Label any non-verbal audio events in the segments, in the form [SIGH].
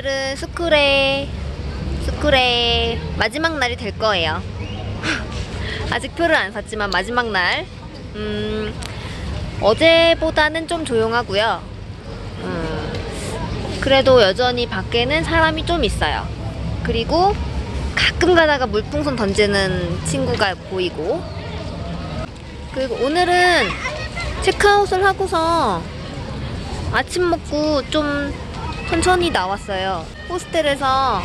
오늘은 스쿨의 스쿨의 마지막 날이 될 거예요. [LAUGHS] 아직 표를 안 샀지만 마지막 날. 음, 어제보다는 좀 조용하고요. 음, 그래도 여전히 밖에는 사람이 좀 있어요. 그리고 가끔 가다가 물풍선 던지는 친구가 보이고. 그리고 오늘은 체크아웃을 하고서 아침 먹고 좀 천천히 나왔어요. 호스텔에서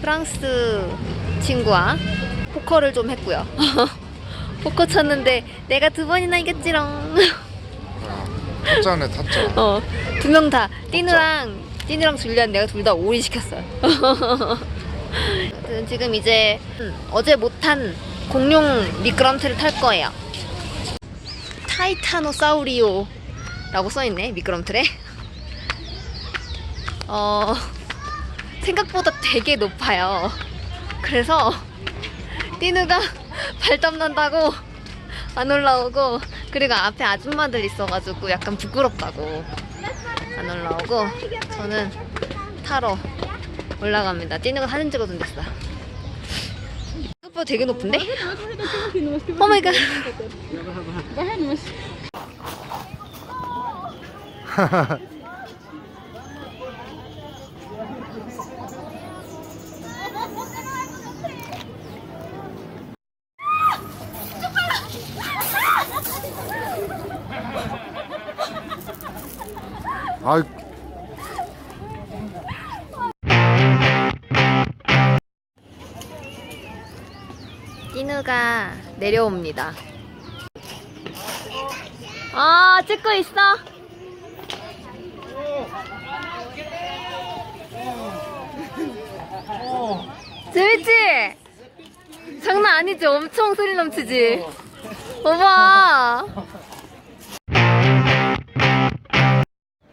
프랑스 친구와 포커를 좀 했고요. [LAUGHS] 포커 쳤는데 내가 두 번이나 이겼지롱. 타짜네 타짜 [LAUGHS] 어, 두 명 다. 띠누랑, 띠누랑 줄리안 내가 둘 다 오리 시켰어요. [LAUGHS] 지금 이제 음, 어제 못한 공룡 미끄럼틀을 탈 거예요. 타이타노사우리오 라고 써있네, 미끄럼틀에. 어, 생각보다 되게 높아요. 그래서 띠누가 발땀 난다고 안 올라오고 그리고 앞에 아줌마들 있어가지고 약간 부끄럽다고 안 올라오고 저는 타러 올라갑니다. 띠누가 사진 찍어준 데어 생각보다 되게 높은데? 오마이갓 [LAUGHS] 아이 띠누가 내려옵니다. 아 찍고 있어. 재밌지? 장난 아니지? 엄청 소리 넘치지? 오빠.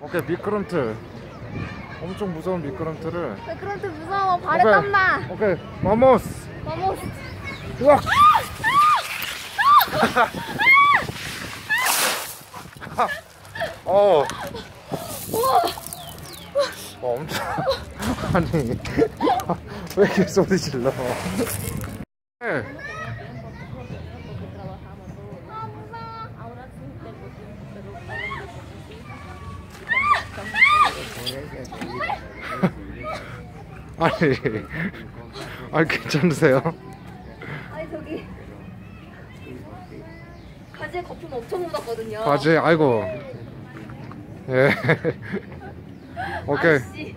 오케이 미끄럼틀 엄청 무서운 미끄럼틀을 그런데 무서워. 발에 오케이. 땀나. 오케이 마모스 너무 [LAUGHS] 우와 어. 어, 엄청 [LAUGHS] 아니 [LAUGHS] 왜 이렇게 소리 질러? 네. 아니 아니 괜찮으세요? 아니 저기 가지에 거품 엄청 묻었거든요. 바지 아이고 예 [LAUGHS] 오케이 아이씨.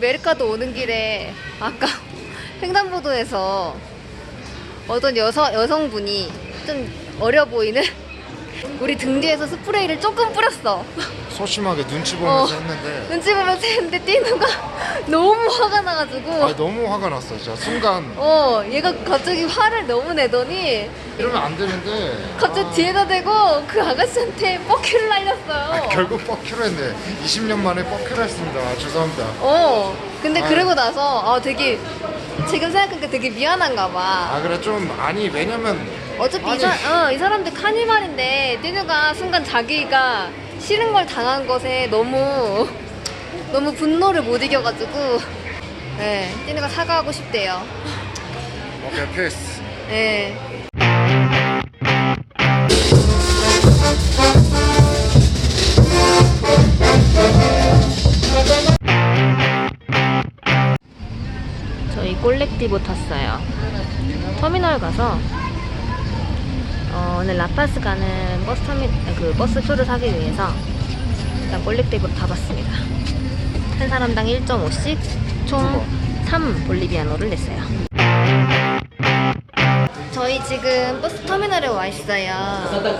메르카도 오는 길에 아까 [LAUGHS] 횡단보도에서 어떤 여성 여성분이 좀 어려 보이는 [LAUGHS] 우리 등 뒤에서 스프레이를 조금 뿌렸어. [LAUGHS] 소심하게 눈치 보면서 어. 했는데 눈치 보면서 했는데 띠누가 [LAUGHS] 너무 화가 나가지고 아 너무 화가 났어 진짜 순간 어 얘가 갑자기 화를 너무 내더니 이러면 안 되는데 갑자기 아, 뒤에다 대고 그 아가씨한테 뻑큐를 날렸어요. 아, 결국 뻑큐를 했네 20년 만에 뻑큐를 했습니다 아, 죄송합니다 어. 근데 아유. 그러고 나서 아 되게 지금 생각하니까 되게 미안한가 봐. 아 그래 좀 아니 왜냐면 어차피 이. 사, 어, 이 사람들 카니발인데 띠누가 순간 자기가 싫은 걸 당한 것에 너무 너무 분노를 못 이겨가지고 네, 띠누가 사과하고 싶대요. 오케이 패스 네. 저희 꼴렉티보 탔어요. 터미널 가서 어, 오늘 라파스 가는 버스 터미 그 버스 표를 사기 위해서 일단 꼴렉티보를 타봤습니다. 한 사람당 1.5씩 총 3 볼리비아노를 냈어요. 저희 지금 버스 터미널에 와 있어요.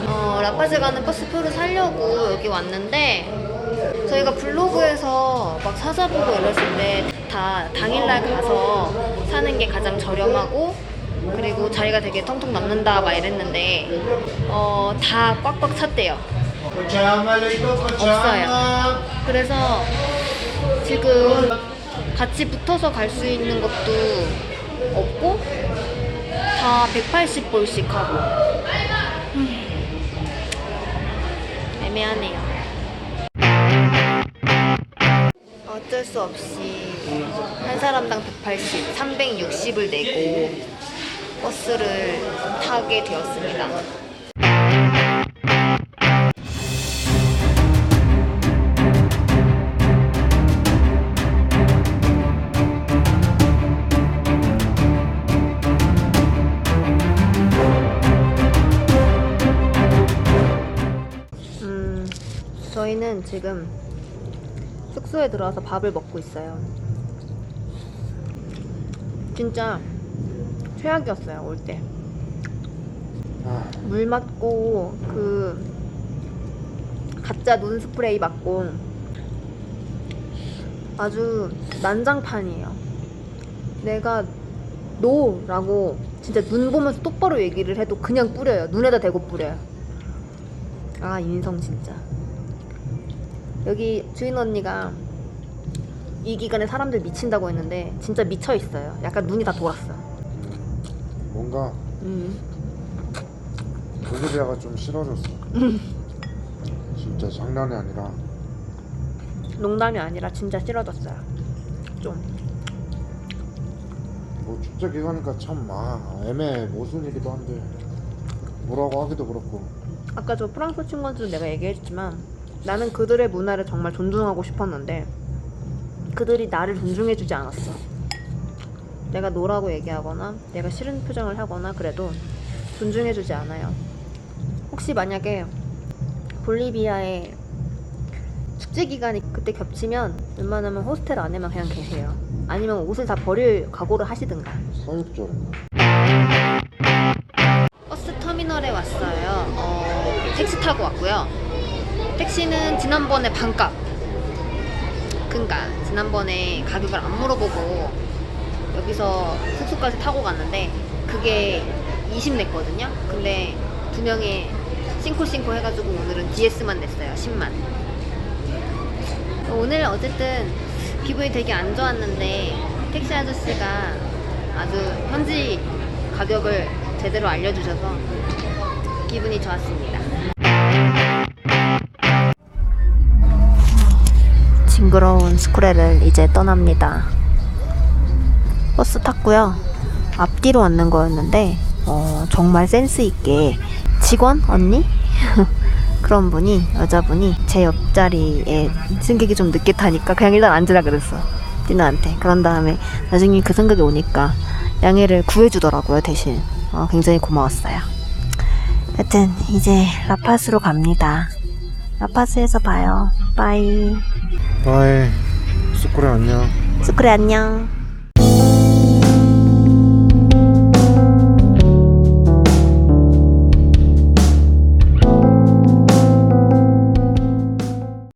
어, 라파즈 가는 버스 표를 사려고 여기 왔는데 저희가 블로그에서 막 찾아보고 이랬을 때 다 당일날 가서 사는 게 가장 저렴하고 그리고 자리가 되게 텅텅 남는다 막 이랬는데 어, 다 꽉꽉 찼대요. 없어요. 그래서 지금 같이 붙어서 갈 수 있는 것도 없고 다 180불씩 하고 음, 애매하네요. 어쩔 수 없이 한 사람당 180, 360을 내고 버스를 타게 되었습니다. 음, 저희는 지금 숙소에 들어와서 밥을 먹고 있어요. 진짜 최악이었어요, 올 때. 아, 물 맞고, 그, 가짜 눈 스프레이 맞고, 아주 난장판이에요. 내가 노라고 진짜 눈 보면서 똑바로 얘기를 해도 그냥 뿌려요. 눈에다 대고 뿌려요. 아, 인성 진짜. 여기 주인 언니가 이 기간에 사람들 미친다고 했는데 진짜 미쳐 있어요. 약간 눈이 다 돌았어. 뭔가 음. 볼리비아가 좀 싫어졌어. 진짜 장난이 아니라 농담이 아니라 진짜 싫어졌어요. 좀. 뭐 축제 기간이니까 참 아, 애매 모순이기도 한데 뭐라고 하기도 그렇고 아까 저 프랑스 친구한테도 내가 얘기했지만 나는 그들의 문화를 정말 존중하고 싶었는데 그들이 나를 존중해주지 않았어. 내가 노라고 얘기하거나 내가 싫은 표정을 하거나 그래도 존중해주지 않아요. 혹시 만약에 볼리비아에 축제 기간이 그때 겹치면 웬만하면 호스텔 안에만 그냥 계세요. 아니면 옷을 다 버릴 각오를 하시든가. 사육절인가 버스 터미널에 왔어요. 어, 택시 타고 왔고요. 택시는 지난번에 반값. 그니까 지난번에 가격을 안 물어보고 여기서 숙소까지 타고 갔는데 그게 20 냈거든요. 근데 두 명이 싱콜싱콜 해가지고 오늘은 DS만 냈어요. 10만. 오늘 어쨌든 기분이 되게 안 좋았는데 택시 아저씨가 아주 현지 가격을 제대로 알려주셔서 기분이 좋았습니다. 징그러운 스쿠레를 이제 떠납니다. 버스 탔고요. 앞뒤로 앉는 거였는데 어, 정말 센스 있게 직원? 언니? [LAUGHS] 그런 분이 여자분이 제 옆자리에 승객이 좀 늦게 타니까 그냥 일단 앉으라 그랬어. 띠나한테. 그런 다음에 나중에 그 생각이 오니까 양해를 구해주더라고요 대신. 어, 굉장히 고마웠어요. 하여튼 이제 라파스로 갑니다. 라파스에서 봐요. 빠이. 바이. 스쿠레 안녕. 스쿠레 안녕